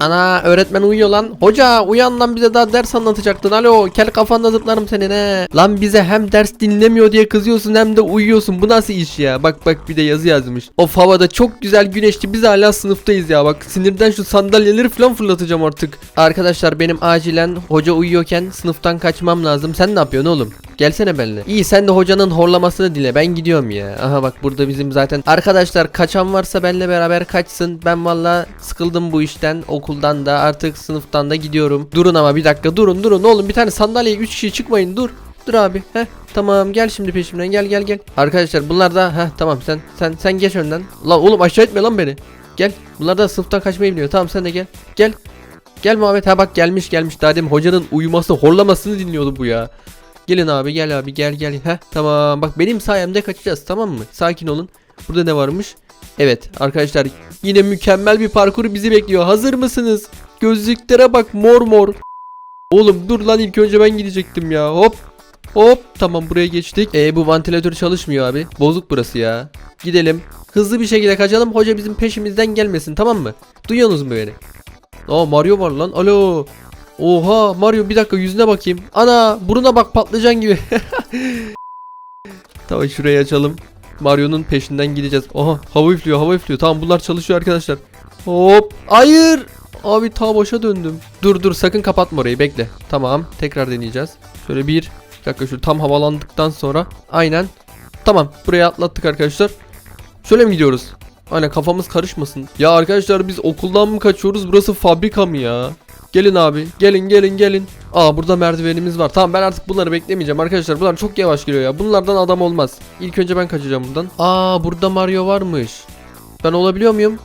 Ana öğretmen uyuyor lan. Hoca uyan lan bize daha ders anlatacaktın. Alo kel kafanda zıplarım senin he. Lan bize hem ders dinlemiyor diye kızıyorsun hem de uyuyorsun. Bu nasıl iş ya? Bak bak bir de yazı yazmış. Of havada çok güzel güneşli biz hala sınıftayız ya. Bak sinirden şu sandalyeleri falan fırlatacağım artık. Arkadaşlar benim acilen hoca uyuyorken sınıftan kaçmam lazım. Sen ne yapıyorsun oğlum? Gelsene benimle. İyi sen de hocanın horlamasını dile. Ben gidiyorum ya. Aha bak burada bizim zaten arkadaşlar kaçan varsa benimle beraber kaçsın. Ben valla sıkıldım bu işten. Okuldan da artık sınıftan da gidiyorum. Durun ama bir dakika durun durun oğlum bir tane sandalyeye 3 kişi çıkmayın dur. Dur abi. Heh tamam gel şimdi peşimden gel gel gel. Arkadaşlar bunlar da heh tamam sen sen sen geç önden. Lan oğlum aşağı etme lan beni. Gel. Bunlar da sınıftan kaçmayı biliyor. Tamam sen de gel. Gel. Gel Muhammed ha bak gelmiş gelmiş. Daha hocanın uyuması horlamasını dinliyordu bu ya. Gelin abi gel abi gel gel. Heh tamam bak benim sayemde kaçacağız tamam mı? Sakin olun. Burada ne varmış? Evet arkadaşlar yine mükemmel bir parkur bizi bekliyor. Hazır mısınız? Gözlüklere bak mor mor. Oğlum dur lan ilk önce ben gidecektim ya. Hop. Hop tamam buraya geçtik. E bu vantilatör çalışmıyor abi. Bozuk burası ya. Gidelim. Hızlı bir şekilde kaçalım. Hoca bizim peşimizden gelmesin tamam mı? Duyuyorsunuz mu beni? Aa Mario var lan. Alo. Oha Mario bir dakika yüzüne bakayım. Ana buruna bak patlıcan gibi. tamam şurayı açalım. Mario'nun peşinden gideceğiz. Aha hava üflüyor hava üflüyor. Tamam bunlar çalışıyor arkadaşlar. Hop. Hayır. Abi ta başa döndüm. Dur dur sakın kapatma orayı bekle. Tamam tekrar deneyeceğiz. Şöyle bir dakika şu tam havalandıktan sonra. Aynen. Tamam buraya atlattık arkadaşlar. Şöyle mi gidiyoruz? Aynen kafamız karışmasın. Ya arkadaşlar biz okuldan mı kaçıyoruz? Burası fabrika mı ya? Gelin abi. Gelin gelin gelin. Aa burada merdivenimiz var. Tamam ben artık bunları beklemeyeceğim arkadaşlar. Bunlar çok yavaş geliyor ya. Bunlardan adam olmaz. İlk önce ben kaçacağım buradan. Aa burada Mario varmış. Ben olabiliyor muyum?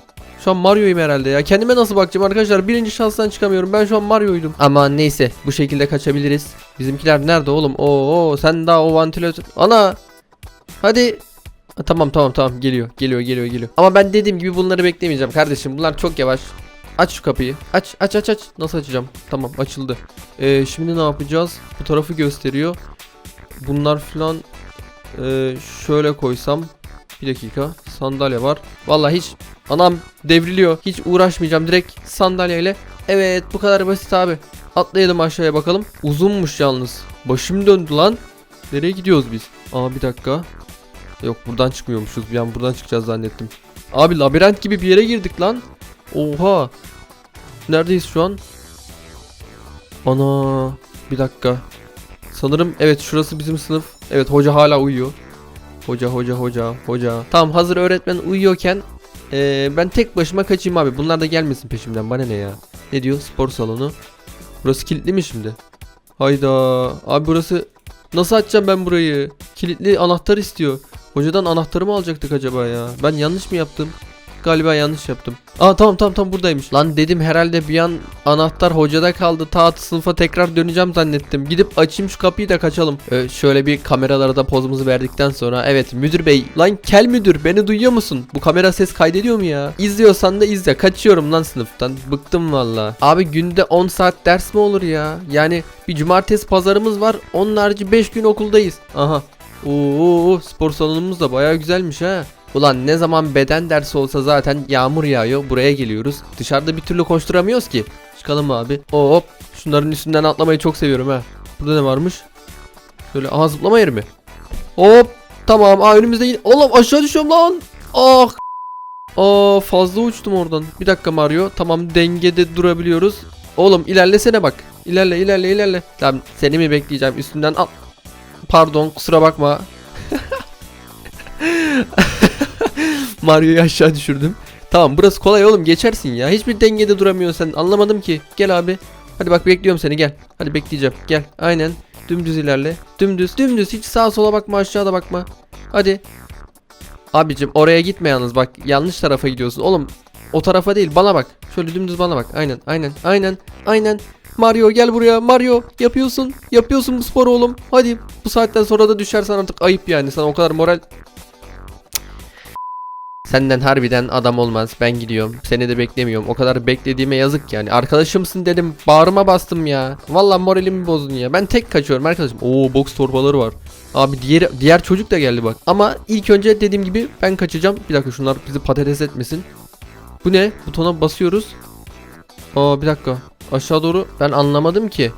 Şu an Mario'yum herhalde ya. Kendime nasıl bakacağım arkadaşlar? Birinci şanstan çıkamıyorum. Ben şu an Mario'ydum. Ama neyse bu şekilde kaçabiliriz. Bizimkiler nerede oğlum? Oo sen daha o vantilatör. Ana. Hadi. Ha, tamam tamam tamam geliyor geliyor geliyor geliyor. Ama ben dediğim gibi bunları beklemeyeceğim kardeşim. Bunlar çok yavaş. Aç şu kapıyı. Aç aç aç aç. Nasıl açacağım? Tamam açıldı. Ee, şimdi ne yapacağız? Bu tarafı gösteriyor. Bunlar falan ee, şöyle koysam. Bir dakika. Sandalye var. Vallahi hiç anam devriliyor. Hiç uğraşmayacağım. Direkt sandalyeyle. Evet bu kadar basit abi. Atlayalım aşağıya bakalım. Uzunmuş yalnız. Başım döndü lan. Nereye gidiyoruz biz? Aa bir dakika. Yok buradan çıkmıyormuşuz. Bir an buradan çıkacağız zannettim. Abi labirent gibi bir yere girdik lan. Oha. Neredeyiz şu an? Ana. Bir dakika. Sanırım evet şurası bizim sınıf. Evet hoca hala uyuyor. Hoca hoca hoca hoca. Tamam hazır öğretmen uyuyorken eee, ben tek başıma kaçayım abi. Bunlar da gelmesin peşimden. Bana ne ya? Ne diyor? Spor salonu. Burası kilitli mi şimdi? Hayda. Abi burası nasıl açacağım ben burayı? Kilitli anahtar istiyor. Hocadan anahtarı mı alacaktık acaba ya? Ben yanlış mı yaptım? Galiba yanlış yaptım. Aa tamam tamam tamam buradaymış. Lan dedim herhalde bir an anahtar hocada kaldı. Ta sınıfa tekrar döneceğim zannettim. Gidip açayım şu kapıyı da kaçalım. Ee, şöyle bir kameralara da pozumuzu verdikten sonra. Evet müdür bey. Lan kel müdür beni duyuyor musun? Bu kamera ses kaydediyor mu ya? İzliyorsan da izle. Kaçıyorum lan sınıftan. Bıktım valla. Abi günde 10 saat ders mi olur ya? Yani bir cumartesi pazarımız var. Onun harici 5 gün okuldayız. Aha. Oo spor salonumuz da baya güzelmiş ha. Ulan ne zaman beden dersi olsa zaten yağmur yağıyor buraya geliyoruz. Dışarıda bir türlü koşturamıyoruz ki. Çıkalım abi. Hop. Şunların üstünden atlamayı çok seviyorum ha. Burada ne varmış? Şöyle aha zıplama yeri mi? Hop. Tamam. Aa önümüzde yine. Oğlum aşağı düşüyorum lan. Ah. Aa fazla uçtum oradan. Bir dakika Mario. Tamam dengede durabiliyoruz. Oğlum ilerlesene bak. İlerle ilerle ilerle. Tamam seni mi bekleyeceğim üstünden al. Pardon kusura bakma. Mario'yu aşağı düşürdüm. Tamam burası kolay oğlum geçersin ya. Hiçbir dengede duramıyorsun sen. Anlamadım ki. Gel abi. Hadi bak bekliyorum seni gel. Hadi bekleyeceğim. Gel. Aynen. Dümdüz ilerle. Dümdüz. Dümdüz. Hiç sağa sola bakma aşağıda bakma. Hadi. Abicim oraya gitme yalnız bak. Yanlış tarafa gidiyorsun. Oğlum o tarafa değil bana bak. Şöyle dümdüz bana bak. Aynen aynen aynen aynen. Mario gel buraya. Mario yapıyorsun. Yapıyorsun bu sporu oğlum. Hadi bu saatten sonra da düşersen artık ayıp yani. Sana o kadar moral Senden harbiden adam olmaz. Ben gidiyorum. Seni de beklemiyorum. O kadar beklediğime yazık yani. Arkadaşımsın dedim. Bağrıma bastım ya. Vallahi moralimi bozdun ya. Ben tek kaçıyorum arkadaşım. Oo boks torbaları var. Abi diğer diğer çocuk da geldi bak. Ama ilk önce dediğim gibi ben kaçacağım. Bir dakika şunlar bizi patates etmesin. Bu ne? Butona basıyoruz. Aa bir dakika. Aşağı doğru ben anlamadım ki.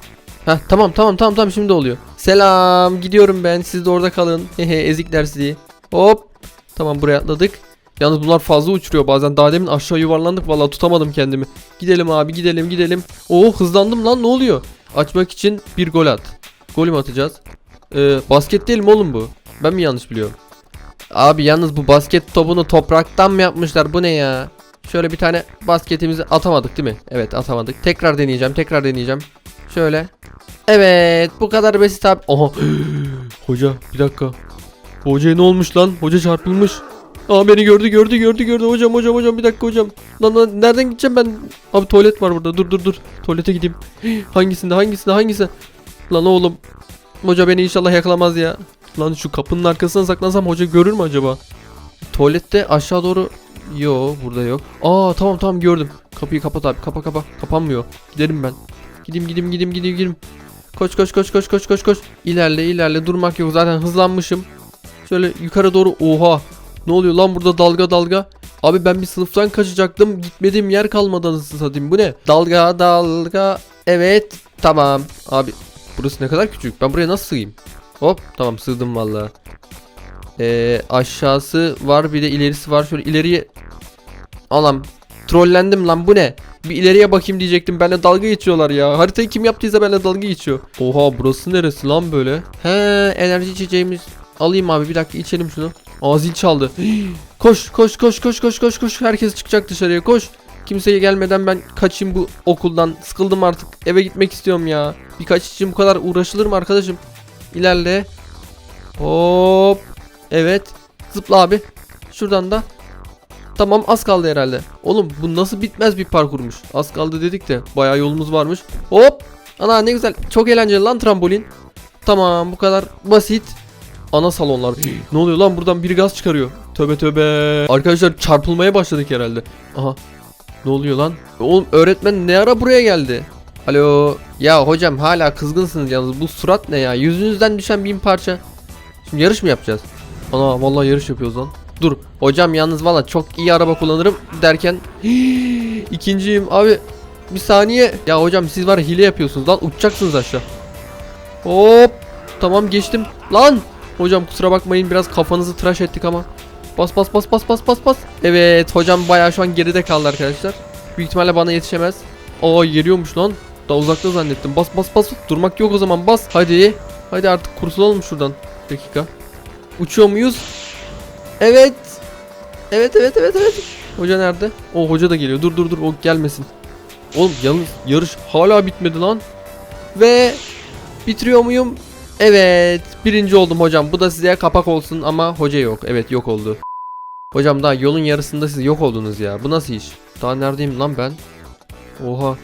Heh tamam tamam tamam tamam şimdi oluyor. Selam gidiyorum ben siz de orada kalın. Hehe ezikler sizi. Hop. Tamam buraya atladık. Yalnız bunlar fazla uçuruyor bazen. Daha demin aşağı yuvarlandık vallahi tutamadım kendimi. Gidelim abi gidelim gidelim. Oo hızlandım lan ne oluyor? Açmak için bir gol at. Gol mü atacağız? Ee, basket değil mi oğlum bu? Ben mi yanlış biliyorum? Abi yalnız bu basket topunu topraktan mı yapmışlar? Bu ne ya? Şöyle bir tane basketimizi atamadık değil mi? Evet atamadık. Tekrar deneyeceğim. Tekrar deneyeceğim. Şöyle. Evet bu kadar basit abi. Oha. Hoca bir dakika. Hocaya ne olmuş lan? Hoca çarpılmış. Aa beni gördü gördü gördü gördü hocam hocam hocam bir dakika hocam. Lan, lan nereden gideceğim ben? Abi tuvalet var burada dur dur dur. Tuvalete gideyim. Hangisinde hangisinde hangisi? Lan oğlum. Hoca beni inşallah yakalamaz ya. Lan şu kapının arkasına saklansam hoca görür mü acaba? Tuvalette aşağı doğru Yo burada yok. Aa tamam tamam gördüm. Kapıyı kapat abi. Kapa kapa. Kapanmıyor. Gidelim ben. Gideyim gideyim gideyim gideyim gideyim. Koş koş koş koş koş koş koş. İlerle ilerle durmak yok. Zaten hızlanmışım. Şöyle yukarı doğru. Oha. Ne oluyor lan burada dalga dalga. Abi ben bir sınıftan kaçacaktım. Gitmediğim yer kalmadı anasını satayım. Bu ne? Dalga dalga. Evet. Tamam. Abi burası ne kadar küçük. Ben buraya nasıl sığayım? Hop tamam sığdım vallahi. Ee, aşağısı var bir de ilerisi var. Şöyle ileriye Anam trollendim lan bu ne? Bir ileriye bakayım diyecektim. Benimle dalga geçiyorlar ya. Haritayı kim yaptıysa benimle dalga geçiyor. Oha burası neresi lan böyle? He enerji içeceğimiz. Alayım abi bir dakika içelim şunu. Aa zil çaldı. koş koş koş koş koş koş koş. Herkes çıkacak dışarıya koş. Kimseye gelmeden ben kaçayım bu okuldan. Sıkıldım artık. Eve gitmek istiyorum ya. Birkaç için bu kadar uğraşılır mı arkadaşım? İlerle. Hop. Evet. Zıpla abi. Şuradan da. Tamam az kaldı herhalde. Oğlum bu nasıl bitmez bir parkurmuş. Az kaldı dedik de bayağı yolumuz varmış. Hop. Ana ne güzel. Çok eğlenceli lan trambolin. Tamam bu kadar basit. Ana salonlar. ne oluyor lan buradan biri gaz çıkarıyor. Tövbe tövbe. Arkadaşlar çarpılmaya başladık herhalde. Aha. Ne oluyor lan? Oğlum öğretmen ne ara buraya geldi? Alo. Ya hocam hala kızgınsınız yalnız. Bu surat ne ya? Yüzünüzden düşen bin parça. Şimdi yarış mı yapacağız? Ana vallahi yarış yapıyoruz lan. Dur hocam yalnız valla çok iyi araba kullanırım derken ikinciyim abi bir saniye ya hocam siz var hile yapıyorsunuz lan uçacaksınız aşağı hop tamam geçtim lan hocam kusura bakmayın biraz kafanızı tıraş ettik ama bas bas bas bas bas bas bas evet hocam baya şu an geride kaldı arkadaşlar büyük ihtimalle bana yetişemez aa geliyormuş lan daha uzakta zannettim bas bas bas durmak yok o zaman bas hadi hadi artık kurtulalım şuradan Bir dakika uçuyor muyuz Evet. Evet evet evet evet. Hoca nerede? O hoca da geliyor. Dur dur dur o gelmesin. Oğlum yalnız yarış hala bitmedi lan. Ve bitiriyor muyum? Evet. Birinci oldum hocam. Bu da size kapak olsun ama hoca yok. Evet yok oldu. Hocam daha yolun yarısında siz yok oldunuz ya. Bu nasıl iş? Daha neredeyim lan ben? Oha.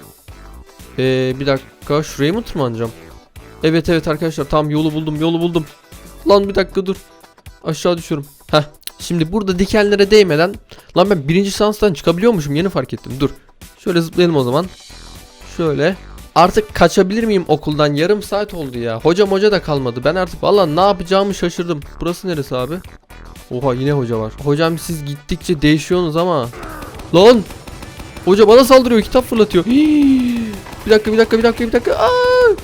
Ee, bir dakika şuraya mı tırmanacağım? Evet evet arkadaşlar tam yolu buldum yolu buldum. Lan bir dakika dur. Aşağı düşüyorum. Heh. Şimdi burada dikenlere değmeden lan ben birinci şanstan çıkabiliyormuşum yeni fark ettim. Dur. Şöyle zıplayalım o zaman. Şöyle. Artık kaçabilir miyim okuldan? Yarım saat oldu ya. Hocam hoca da kalmadı. Ben artık valla ne yapacağımı şaşırdım. Burası neresi abi? Oha yine hoca var. Hocam siz gittikçe değişiyorsunuz ama. Lan! Hoca bana saldırıyor. Kitap fırlatıyor. Bir dakika bir dakika bir dakika bir dakika. Aa!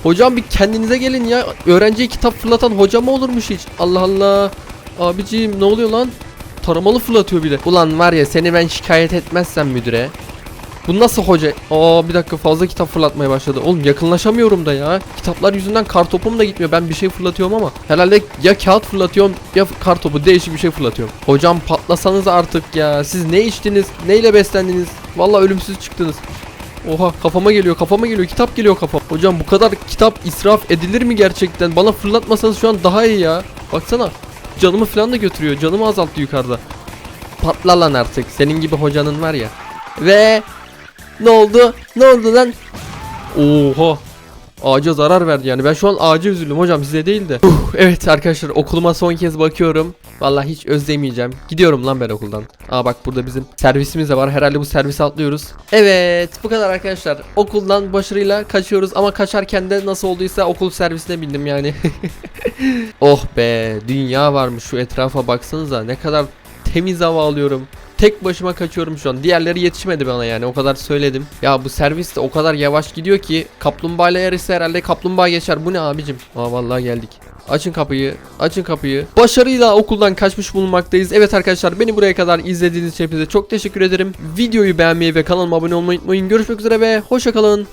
Hocam bir kendinize gelin ya. Öğrenciye kitap fırlatan hoca mı olurmuş hiç? Allah Allah. Abiciğim ne oluyor lan? Taramalı fırlatıyor bir de. Ulan var ya seni ben şikayet etmezsem müdüre. Bu nasıl hoca? Aa bir dakika fazla kitap fırlatmaya başladı. Oğlum yakınlaşamıyorum da ya. Kitaplar yüzünden kartopum da gitmiyor. Ben bir şey fırlatıyorum ama. Herhalde ya kağıt fırlatıyorum ya kartopu değişik bir şey fırlatıyorum. Hocam patlasanız artık ya. Siz ne içtiniz? Neyle beslendiniz? Vallahi ölümsüz çıktınız. Oha kafama geliyor kafama geliyor kitap geliyor kafam. Hocam bu kadar kitap israf edilir mi gerçekten? Bana fırlatmasanız şu an daha iyi ya. Baksana canımı falan da götürüyor. Canımı azalttı yukarıda. Patla lan artık. Senin gibi hocanın var ya. Ve ne oldu? Ne oldu lan? Oha. Ağaca zarar verdi yani. Ben şu an ağaca üzüldüm hocam size değil de. Uh, evet arkadaşlar okuluma son kez bakıyorum. Vallahi hiç özlemeyeceğim. Gidiyorum lan ben okuldan. Aa bak burada bizim servisimiz de var. Herhalde bu servisi atlıyoruz. Evet bu kadar arkadaşlar. Okuldan başarıyla kaçıyoruz ama kaçarken de nasıl olduysa okul servisine bindim yani. oh be dünya varmış şu etrafa baksanıza ne kadar temiz hava alıyorum. Tek başıma kaçıyorum şu an. Diğerleri yetişmedi bana yani o kadar söyledim. Ya bu servis de o kadar yavaş gidiyor ki kaplumbağa ile yarışsa herhalde kaplumbağa geçer. Bu ne abicim? Aa vallahi geldik. Açın kapıyı. Açın kapıyı. Başarıyla okuldan kaçmış bulunmaktayız. Evet arkadaşlar beni buraya kadar izlediğiniz için hepinize çok teşekkür ederim. Videoyu beğenmeyi ve kanalıma abone olmayı unutmayın. Görüşmek üzere ve hoşça kalın.